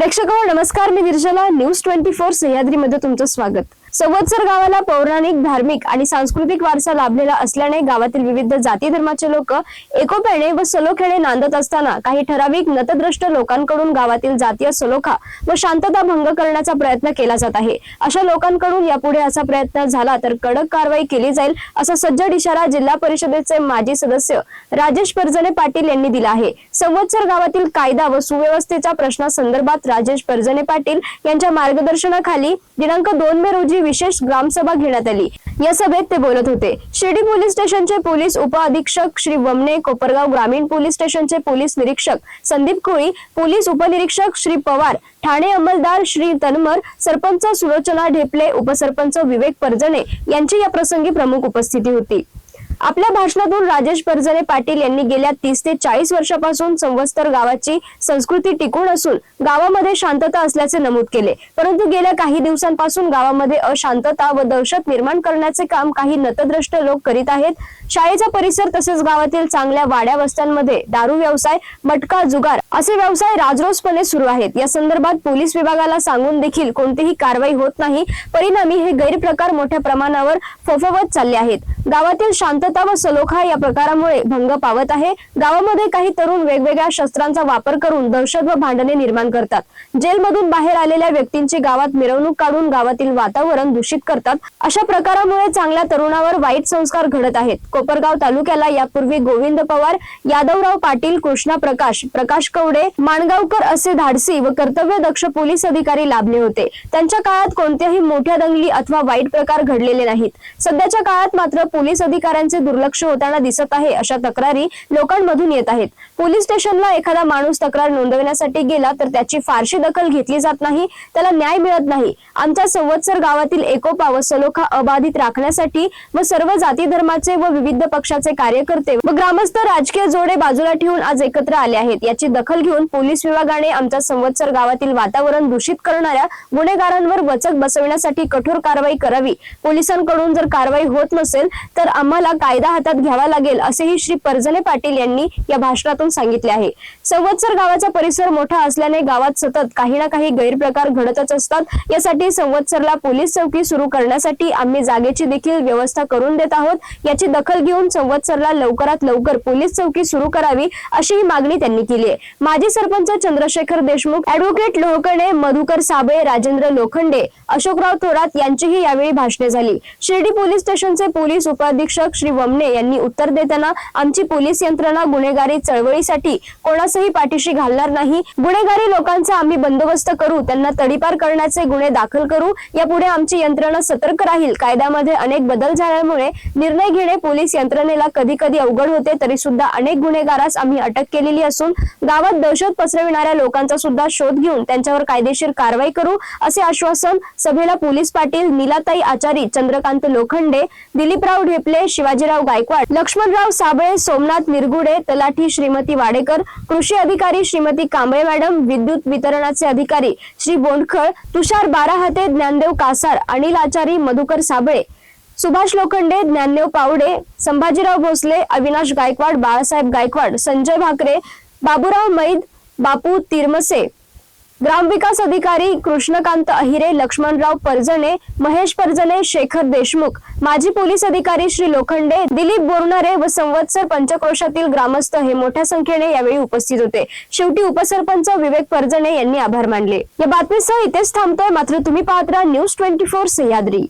प्रेक्षक हो, नमस्कार मी निर्जला न्यूज ट्वेंटी फोर सह्याद्रीमध्ये तुमचं स्वागत. संवत्सर गावाला पौराणिक धार्मिक आणि सांस्कृतिक वारसा लाभलेला असल्याने गावातील विविध जाती धर्माचे लोक एकोप्याने व सलोख्याने नांदत असताना काही ठराविक नतद्रष्ट लोकांकडून गावातील जातीय सलोखा व शांतता भंग करण्याचा प्रयत्न केला जात आहे. अशा लोकांकडून यापुढे असा प्रयत्न झाला तर कडक कारवाई केली जाईल असा सज्जड इशारा जिल्हा परिषदेचे माजी सदस्य राजेश परजणे पाटील यांनी दिला आहे. संवत्सर गावातील कायदा व सुव्यवस्थेच्या प्रश्नासंदर्भात राजेश परजणे पाटील यांच्या मार्गदर्शनाखाली दिनांक दोन मे रोजी विशेष ग्रामसभा घेण्यात आली. या सभेत ते बोलत होते. शिर्डी पोलीस स्टेशनचे पोलीस उपअधीक्षक श्री वमने कोपरगाव ग्रामीण पोलीस स्टेशनचे पोलीस निरीक्षक संदीप कोळी पोलीस उपनिरीक्षक श्री पवार ठाणे अंमलदार श्री तनमर सरपंच सुलोचना ढेपले उपसरपंच विवेक परजणे यांची या प्रसंगी प्रमुख उपस्थिती होती. आपल्या भाषणातून राजेश परजरे पाटील यांनी गेल्या तीस ते चाळीस वर्षापासून संवस्तर गावाची संस्कृती टिकून असून गावामध्ये शांतता असल्याचे नमूद केले. परंतु गेल्या काही दिवसांपासून गावामध्ये अशांतता व दहशत निर्माण करण्याचे काम काही नतद्रष्ट लोक करीत आहेत. शाळेचा परिसर तसेच गावातील चांगल्या वाड्या वस्त्यांमध्ये दारू व्यवसाय मटका जुगार असे व्यवसाय राजरोसपणे सुरू आहेत. या संदर्भात पोलीस विभागाला सांगून देखील कोणतीही कारवाई होत नाही. परिणामी हे गैरप्रकार मोठ्या प्रमाणावर फोफवत चालले आहेत. गावातील शांतता व सलोखा या प्रकारामुळे भंग पावत आहे. गावामध्ये काही तरुण वेगवेगळ्या शस्त्रांचा वापर करून दहशत व भांडणे निर्माण करतात. जेलमधून बाहेर आलेल्या व्यक्तींची गावात मिरवणूक काढून गावातील वातावरण दूषित करतात. अशा प्रकारामुळे चांगल्या तरुणावर वाईट संस्कार घडत आहेत. कोपरगाव तालुक्याला यापूर्वी गोविंद पवार यादवराव पाटील कृष्णा प्रकाश प्रकाश कवडे माणगावकर असे धाडसी व कर्तव्य दक्ष पोलीस अधिकारी लाभले होते. त्यांच्या काळात कोणत्याही मोठ्या दंगली अथवा वाईट प्रकार घडलेले नाहीत. सध्याच्या काळात मात्र पोलीस अधिकाऱ्यांचे दुर्लक्ष होताना दिसत आहे अशा तक्रारी लोकांमधून येत आहेत. पोलीस स्टेशनला एखादा माणूस तक्रार नोंदवण्यासाठी गेला तर त्याची फारशी दखल घेतली जात नाही त्याला न्याय मिळत नाही. आमच्या संवत्सर गावातील एकोपा व सलोखा अबाधित राखण्यासाठी व सर्व जाती धर्माचे व विविध पक्षाचे कार्यकर्ते व ग्रामस्थ राजकीय जोडे बाजूला ठेवून आज एकत्र आले आहेत. याची दखल घेऊन पोलीस विभागाने आमच्या संवत्सर गावातील वातावरण दूषित करणाऱ्या गुन्हेगारांवर वचक बसविण्यासाठी कठोर कारवाई करावी. पोलिसांकडून जर कारवाई होत नसेल तर आम्हाला कायदा हातात घ्यावा लागेल असेही श्री परजने पाटील यांनी या भाषणातून सांगितले आहे. संवत्सर गावाचा परिसर मोठा असल्याने गावात सतत काही ना काही गैरप्रकार घडतच असतात. यासाठी संवत्सरला पोलीस चौकी सुरू करण्यासाठी आम्ही जागेची देखील व्यवस्था करून देत आहोत. याची दखल घेऊन संवत्सरला लवकरात लवकर पोलीस चौकी सुरू करावी अशी ही मागणी त्यांनी केली आहे. माजी सरपंच चंद्रशेखर देशमुख ऍडव्होकेट लोहकणे मधुकर साबळे राजेंद्र लोखंडे अशोकराव थोरात यांचीही यावेळी भाषणे झाली. शिर्डी पोलीस स्टेशनचे पोलीस उपअधीक्षक श्री वमने यांनी उत्तर देताना आमची पोलीस यंत्रणा गुन्हेगारी चळवळीसाठी कोणासही पाठीशी घालणार नाही. गुन्हेगारी लोकांचा आम्ही बंदोबस्त करू त्यांना तडीपार करण्याचे गुन्हे दाखल करू यापुढे आमची यंत्रणा सतर्क राहील. कायद्यामध्ये अनेक बदल झाल्यामुळे निर्णय घेणे पोलीस यंत्रणेला कधी कधी अवघड होते तरी सुद्धा अनेक गुन्हेगारास आम्ही अटक केलेली असून गावात दहशत पसरविणाऱ्या लोकांचा सुद्धा शोध घेऊन त्यांच्यावर कायदेशीर कारवाई करू असे आश्वासन सभेला पोलीस पाटील नीलाताई आचारी चंद्रकांत लोखंडे दिलीपराव रिपले शिवाजीराव गायकवाड लक्ष्मणराव साबळे सोमनाथ निरगुडे तलाठी श्रीमती वाडेकर कृषी अधिकारी श्रीमती कांबळे मॅडम विद्युत वितरणाचे अधिकारी श्री बोंडखळ तुषार बाराहाते ज्ञानदेव कासार अनिल आचारी मधुकर साबळे सुभाष लोखंडे ज्ञानदेव पावडे संभाजीराव भोसले अविनाश गायकवाड बाळासाहेब गायकवाड संजय भाकरे बाबूराव मैद बापू तिरमसे ग्रामविकास अधिकारी कृष्णकांत अहिरे लक्ष्मणराव परजणे महेश परजणे शेखर देशमुख माजी पोलीस अधिकारी श्री लोखंडे दिलीप बोरणारे व संवत्सर पंचक्रोशातील ग्रामस्थ हे मोठ्या संख्येने यावेळी उपस्थित होते. शेवटी उपसरपंच विवेक परजणे यांनी आभार मानले. या बातमीसह इथेच थांबतोय. मात्र तुम्ही पाहत राहा न्यूज ट्वेंटी फोर सह्याद्री